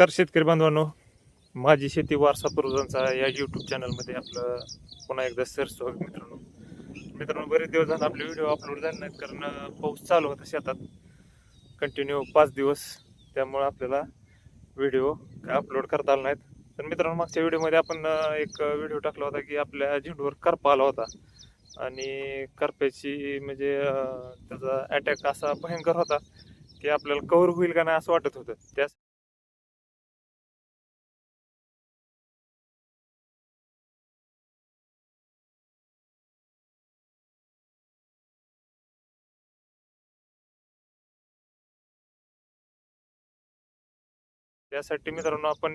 नमस्कार शेतकरी बांधवांनो. माझी शेती वारसा पूर्वजांचा या यूट्यूब चॅनलमध्ये आपलं पुन्हा एकदा सर स्वागत मित्रांनो. मित्रांनो बरेच दिवस झाले आपले व्हिडिओ अपलोड झाले नाहीत कारण पाऊस चालू होता शेतात. कंटिन्यू पाच दिवस. त्यामुळं आपल्याला व्हिडिओ अपलोड करता आला नाहीत. तर मित्रांनो मागच्या व्हिडिओमध्ये आपण एक व्हिडिओ टाकला होता की आपल्या झेंडूवर करपा आला होता. आणि करप्याची म्हणजे त्याचा अटॅक असा भयंकर होता की आपल्याला कव्हर होईल का नाही असं वाटत होतं. त्याच त्यासाठी मित्रांनो आपण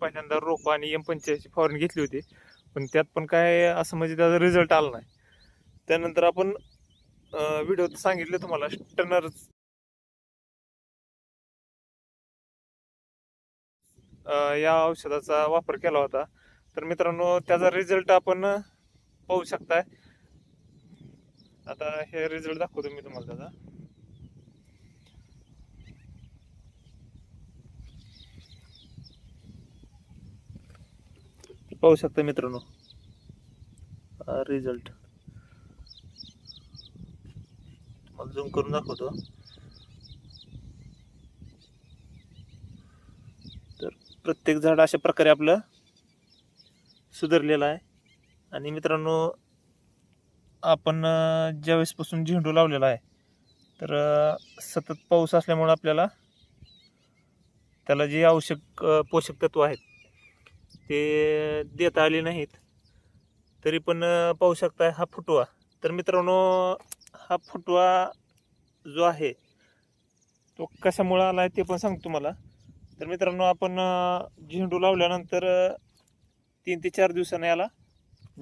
पहिल्यांदा रोप आणि एम पंच्याऐंशी फवारणी घेतली होती. पण त्यात पण काय असं म्हणजे त्याचा रिझल्ट आला नाही. त्यानंतर आपण व्हिडिओत सांगितलं तुम्हाला स्टनर या औषधाचा वापर केला होता. तर मित्रांनो त्याचा रिझल्ट आपण पाहू शकताय. आता हे रिझल्ट दाखवतो मी तुम्हाला त्याचा. पाहू शकता मित्रांनो. रिझल्ट तुम्हाला झूम करून दाखवतो. तर प्रत्येक झाड अशा प्रकारे आपलं सुधारलेलं आहे. आणि मित्रांनो आपण ज्यावेळेसपासून झेंडू लावलेला आहे तर सतत पाऊस असल्यामुळे आपल्याला त्याला जे आवश्यक पोषक तत्व आहेत ते देता आले नाहीत. तरी पण पाहू शकताय हा फुटवा. तर मित्रांनो हा फुटवा जो आहे तो कशामुळे आला आहे ते पण सांगतो तुम्हाला. तर मित्रांनो आपण झेंडू लावल्यानंतर तीन ते चार दिवसाने याला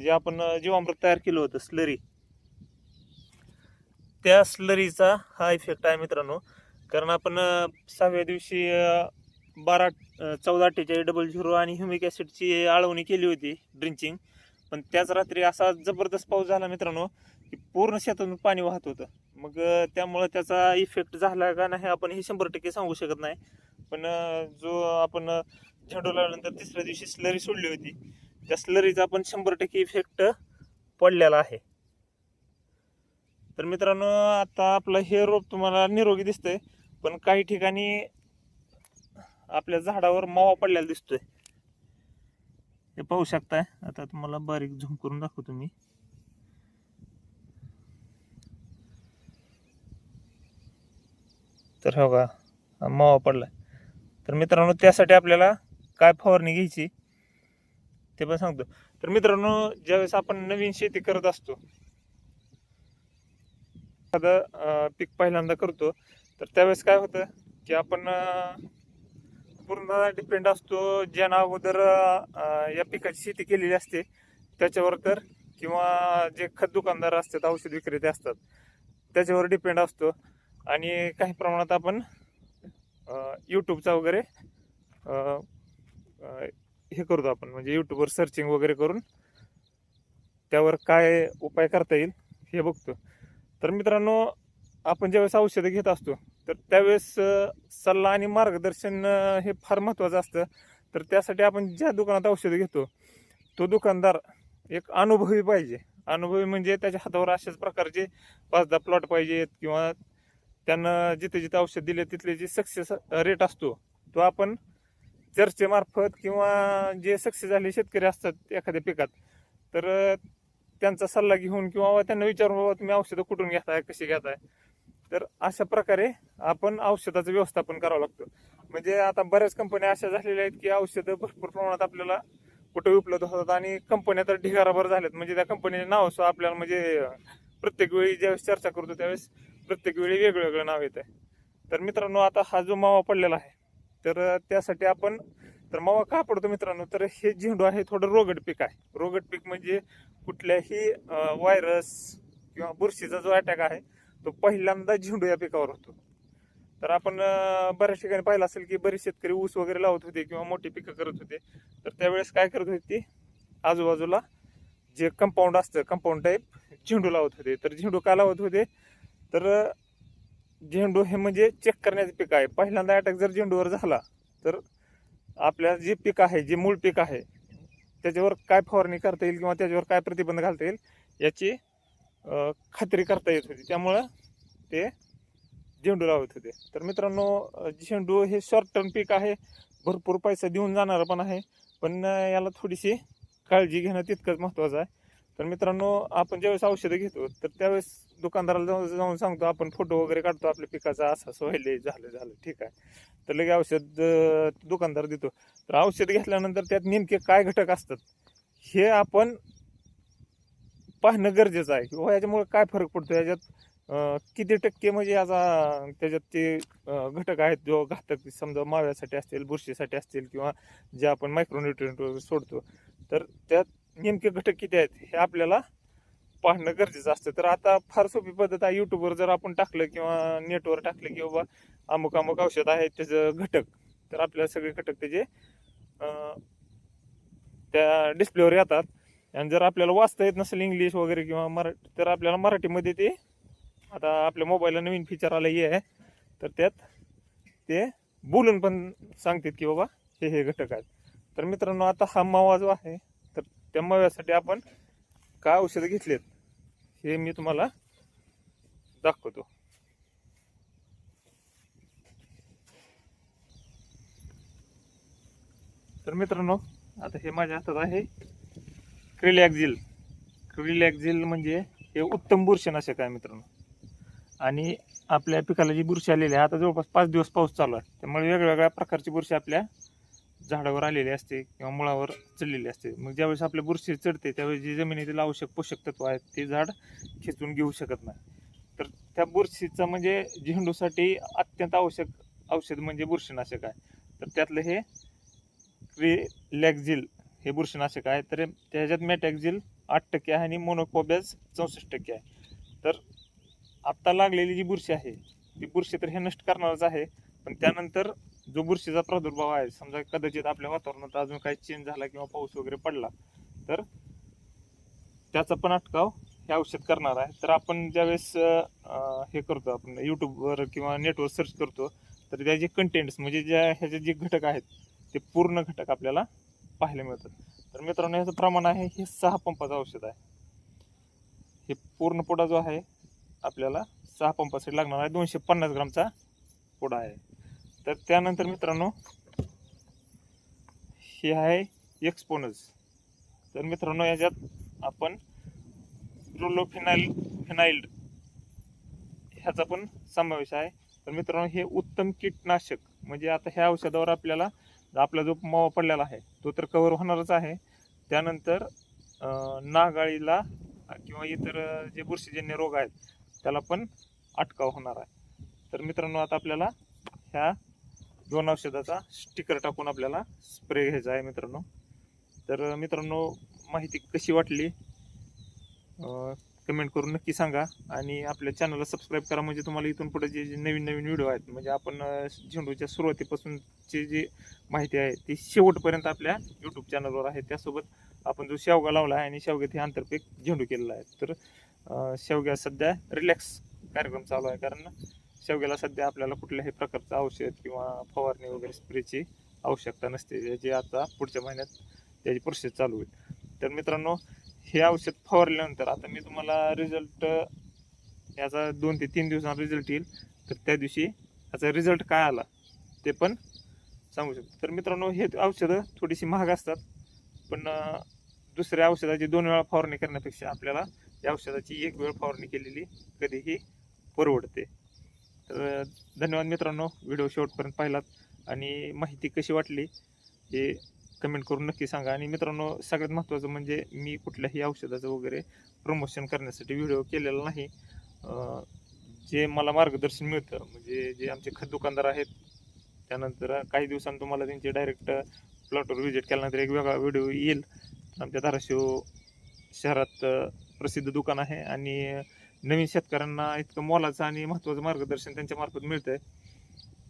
जे आपण जीवामृत तयार केलं होतं स्लरी. त्या स्लरीचा हा इफेक्ट आहे मित्रांनो. कारण आपण सहाव्या दिवशी बारा चौदा अठ्ठेचाळीस डबल झिरो आणि ह्युमिक ॲसिडची आळवणी केली होती ड्रिंचिंग पण त्याच रात्री असा जबरदस्त पाऊस झाला मित्रांनो की पूर्ण शेतातून पाणी वाहत होतं. मग त्यामुळं त्याचा इफेक्ट झाला का नाही आपण हे शंभर टक्के सांगू शकत नाही. पण जो आपण झेंडू लावल्यानंतर तिसऱ्या दिवशी स्लरी सोडली होती. त्या स्लरीचा आपण शंभर टक्के इफेक्ट पडलेला आहे. तर मित्रांनो आता आपलं हे रोप तुम्हाला निरोगी दिसतंय. पण काही ठिकाणी आपल्या झाडावर मावा पडलेला दिसतोय. हे पाहू शकताय. आता तुम्हाला बारीक झूम करून दाखवतो मी. तर हो का मावा पडलाय. तर मित्रांनो त्यासाठी आपल्याला काय फवारणी घ्यायची ते पण सांगतो. तर मित्रांनो ज्यावेळेस आपण नवीन शेती करत असतो एखादं पीक पहिल्यांदा करतो तर त्यावेळेस काय होतं की आपण पूर्ण डिपेंड असतो. ज्यानं अगोदर या पिकाची शेती केलेली असते त्याच्यावर तर किंवा जे खत दुकानदार असतात औषध विक्रेते असतात त्याच्यावर डिपेंड असतो. आणि काही प्रमाणात आपण यूट्यूबचा वगैरे हे करतो आपण. म्हणजे यूट्यूबवर सर्चिंग वगैरे करून त्यावर काय उपाय करता येईल हे बघतो. तर मित्रांनो आपण ज्यावेळेस औषधं घेत असतो तर त्यावेळेस सल्ला आणि मार्गदर्शन हे फार महत्त्वाचं असतं. तर त्यासाठी आपण ज्या दुकानात औषधं घेतो तो दुकानदार एक अनुभवी पाहिजे. अनुभवी म्हणजे त्याच्या हातावर अशाच प्रकारचे पाच दहा प्लॉट पाहिजेत किंवा त्यानं जिथे जिथे औषध दिले तिथले जे सक्सेस रेट असतो तो आपण चर्चेमार्फत किंवा जे सक्सेस झाले शेतकरी असतात एखाद्या पिकात तर त्यांचा सल्ला घेऊन किंवा त्यांना विचारून बाबा तुम्ही औषधं कुठून घेताय? कशी घेताय? तर अशा प्रकारे आपण औषधाचं व्यवस्थापन करावं लागतं. म्हणजे आता बऱ्याच कंपन्या अशा झालेल्या आहेत की औषधं भरपूर प्रमाणात आपल्याला कुठे उपलब्ध होतात आणि कंपन्या तर ढिगाराभर झाल्यात. म्हणजे त्या कंपनीचे नाव सुद्धा आपल्याला म्हणजे प्रत्येक वेळी ज्यावेळेस चर्चा करतो त्यावेळेस प्रत्येक वेळी वेगळं वेगळं नाव येत आहे तर मित्रांनो आता हा जो मावा पडलेला आहे तर त्यासाठी आपण तर मावा का पडतो मित्रांनो? तर हे झेंडू आहे थोडं रोगट पीक आहे. रोगट पीक म्हणजे कुठल्याही व्हायरस किंवा बुरशीचा जो अटॅक आहे तो पहिल्यांदा झेंडू या पिकावर होतो. तर आपण बऱ्याच ठिकाणी पाहिलं असेल की बरेच शेतकरी ऊस वगैरे लावत होते किंवा मोठी पिकं करत होते. तर त्यावेळेस काय करत होते ते आजूबाजूला जे कंपाऊंड असतं कंपाऊंड टाईप झेंडू लावत होते. तर झेंडू का लावत होते? तर झेंडू हे म्हणजे चेक करण्याचं पीक आहे. पहिल्यांदा अटॅक जर झेंडूवर झाला तर आपल्या जे पीक आहे जे मूळ पीक आहे त्याच्यावर काय फवारणी करता येईल किंवा त्याच्यावर काय प्रतिबंध घालता येईल याची खात्री करता येत होती. त्यामुळं ते झेंडू लावत होते. तर मित्रांनो झेंडू हे शॉर्ट टर्म पीक आहे. भरपूर पैसा देऊन जाणारं पण आहे. पण याला थोडीशी काळजी घेणं तितकंच महत्त्वाचं आहे. तर मित्रांनो आपण ज्यावेळेस औषधं घेतो तर त्यावेळेस दुकानदाराला जाऊन जाऊन सांगतो आपण फोटो वगैरे काढतो आपल्या पिकाचा असं असं व्हायले झालं झालं ठीक आहे. तर लगे औषध दुकानदार देतो. तर औषध घेतल्यानंतर त्यात नेमके काय घटक असतात हे आपण पाहणं गरजेचं आहे. किंवा याच्यामुळे काय फरक पडतो? याच्यात किती टक्के म्हणजे याचा त्याच्यात ते घटक आहेत जो घातक? समजा माव्यासाठी असतील बुरशीसाठी असतील किंवा जे आपण मायक्रोन्युट्रिएंट सोडतो. तर त्यात नेमके घटक किती आहेत हे आपल्याला पाहणं गरजेचं असतं. तर आता फार सोपी पद्धत आहे. यूट्यूबवर जर आपण टाकलं किंवा नेटवर टाकलं की बाबा अमुक अमुक औषध आहे त्याचं घटक. तर आपल्याला सगळे घटक त्याचे त्या डिस्प्लेवर येतात. आणि जर आपल्याला वाचता येत नसेल इंग्लिश वगैरे किंवा मराठी तर आपल्याला मराठीमध्ये ते आता आपल्या मोबाईलला नवीन फीचर आलं हे आहे तर त्यात ते बोलून पण सांगतात की बाबा हे हे घटक आहेत. तर मित्रांनो आता हा मावा जो आहे तर त्या माव्यासाठी आपण काय औषधं घेतलेत हे मी तुम्हाला दाखवतो. तर मित्रांनो आता हे माझ्या हातात आहे. क्रिलॅक्झिल क्रिलॅक्झिल म्हणजे हे उत्तम बुरशीनाशक आहे मित्रांनो. आणि आपल्या पिकाला जी बुरशी आलेली आहे आता जवळपास पाच दिवस पाऊस चालू आहे. त्यामुळे वेगवेगळ्या प्रकारची बुरशी आपल्या झाडावर आलेली असते किंवा मुळावर चढलेली असते. मग ज्यावेळेस आपल्या बुरशी चढते त्यावेळेस जी जमिनीतील आवश्यक पोषक तत्व आहेत ते झाड खेचून घेऊ शकत नाही. तर त्या बुरशीचं म्हणजे झेंडूसाठी अत्यंत आवश्यक औषध म्हणजे बुरशीनाशक आहे. तर त्यातलं हे क्रिलॅक्झिल हे बुरशीनाशक आहे. तर त्याच्यात मॅटॅक्झिल आठ टक्के आहे आणि मोनोकोबॅज चौसष्ट टक्के आहे. तर आत्ता लागलेली जी बुरशी आहे ती बुरशी तर हे नष्ट करणारच आहे. पण त्यानंतर जो बुरशीचा प्रादुर्भाव आहे समजा कदाचित आपल्या वातावरणात अजून काही चेंज झाला किंवा पाऊस वगैरे पडला तर त्याचा पण अटकाव हे औषध करणार आहे. तर आपण ज्यावेळेस हे करतो आपण यूट्यूबवर किंवा नेटवर सर्च करतो तर त्याचे कंटेंट्स म्हणजे ज्या ह्याचे जे घटक आहेत ते पूर्ण घटक आपल्याला पाहायला मिळतात. तर मित्रांनो ह्याचं प्रमाण आहे हे सहा पंपाचं औषध आहे. हे पूर्ण पुडा जो आहे आपल्याला सहा पंपासाठी लागणार आहे. दोनशे पन्नास ग्रामचा पुडा आहे. तर त्यानंतर मित्रांनो हे आहे एक्सपोनस. तर मित्रांनो याच्यात आपण प्रोलोफिनाइल फिनाइल्ड ह्याचा पण समावेश आहे. तर मित्रांनो हे उत्तम कीटनाशक म्हणजे आता ह्या औषधावर आपल्याला आपला जो मावा पडलेला आहे तो तर कव्हर होणारच आहे. त्यानंतर नागाळीला किंवा इतर जे बुरशीजन्य रोग आहेत त्याला पण अटकाव होणार आहे. तर मित्रांनो आता आपल्याला ह्या दोन औषधाचा स्टिकर टाकून आपल्याला स्प्रे घ्यायचा आहे मित्रांनो. तर मित्रांनो माहिती कशी वाटली? कमेंट करून नक्की सांगा. आणि आपल्या चॅनलला सबस्क्राईब करा. म्हणजे तुम्हाला इथून पुढे जे जे नवीन नवीन व्हिडिओ आहेत म्हणजे आपण झेंडूच्या सुरुवातीपासूनची जी माहिती आहे ती शेवटपर्यंत आपल्या यूट्यूब चॅनलवर आहे. त्यासोबत आपण जो शेवगा लावला आहे आणि शेवग्यात हे आंतरपीक झेंडू केलेला आहे. तर शेवग्या सध्या रिलॅक्स कार्यक्रम चालू आहे. कारण शेवग्याला सध्या आपल्याला कुठल्याही प्रकारचं औषध किंवा फवारणी वगैरे स्प्रेची आवश्यकता नसते. जे आता पुढच्या महिन्यात त्याची प्रोसेस चालू होईल. तर मित्रांनो हे औषध फवारल्यानंतर आता मी तुम्हाला रिझल्ट याचा दोन ते तीन दिवसांना रिझल्ट येईल. तर त्या दिवशी याचा रिझल्ट काय आला ते पण सांगू शकतो. तर मित्रांनो हे औषधं थोडीशी महाग असतात पण दुसऱ्या औषधाची दोन वेळा फवारणी करण्यापेक्षा आपल्याला या औषधाची एक वेळ फवारणी केलेली कधीही परवडते. तर धन्यवाद मित्रांनो व्हिडिओ शेवटपर्यंत पाहिलात आणि माहिती कशी वाटली हे कमेंट करून नक्की सांगा. आणि मित्रांनो सगळ्यात महत्त्वाचं म्हणजे मी कुठल्याही औषधाचं वगैरे प्रमोशन करण्यासाठी व्हिडिओ केलेला नाही. जे मला मार्गदर्शन मिळतं म्हणजे जे आमचे खत दुकानदार आहेत त्यानंतर काही दिवसांनी तुम्हाला त्यांचे डायरेक्ट प्लॉटवर व्हिजिट केल्यानंतर एक वेगळा व्हिडिओ येईल. आमच्या धाराशिव शहरात प्रसिद्ध दुकान आहे. आणि नवीन शेतकऱ्यांना इतकं मोलाचं आणि महत्त्वाचं मार्गदर्शन त्यांच्यामार्फत मिळतं आहे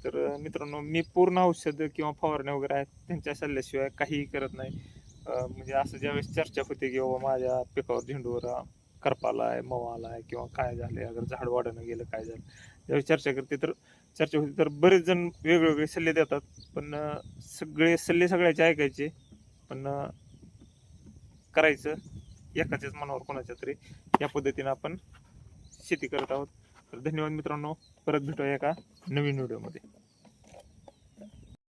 तर मित्रांनो मी पूर्ण औषधं किंवा फवारण्या वगैरे आहेत त्यांच्या सल्ल्याशिवाय काहीही करत नाही. म्हणजे असं ज्यावेळेस चर्चा होते की बाबा माझ्या पिकावर झेंडूवर करपाला आहे मवाला आहे किंवा काय झालं अगर झाड वाढणं गेलं काय झालं ज्यावेळेस चर्चा करते तर चर्चा होती तर बरेच जण वेगवेगळे सल्ले देतात. पण सगळे सल्ले सगळ्याचे ऐकायचे पण करायचं एकाच्याच मनावर कोणाच्या तरी या पद्धतीनं आपण शेती करत आहोत. तर धन्यवाद मित्रांनो. परत भेटूया एका नवीन व्हिडिओमध्ये.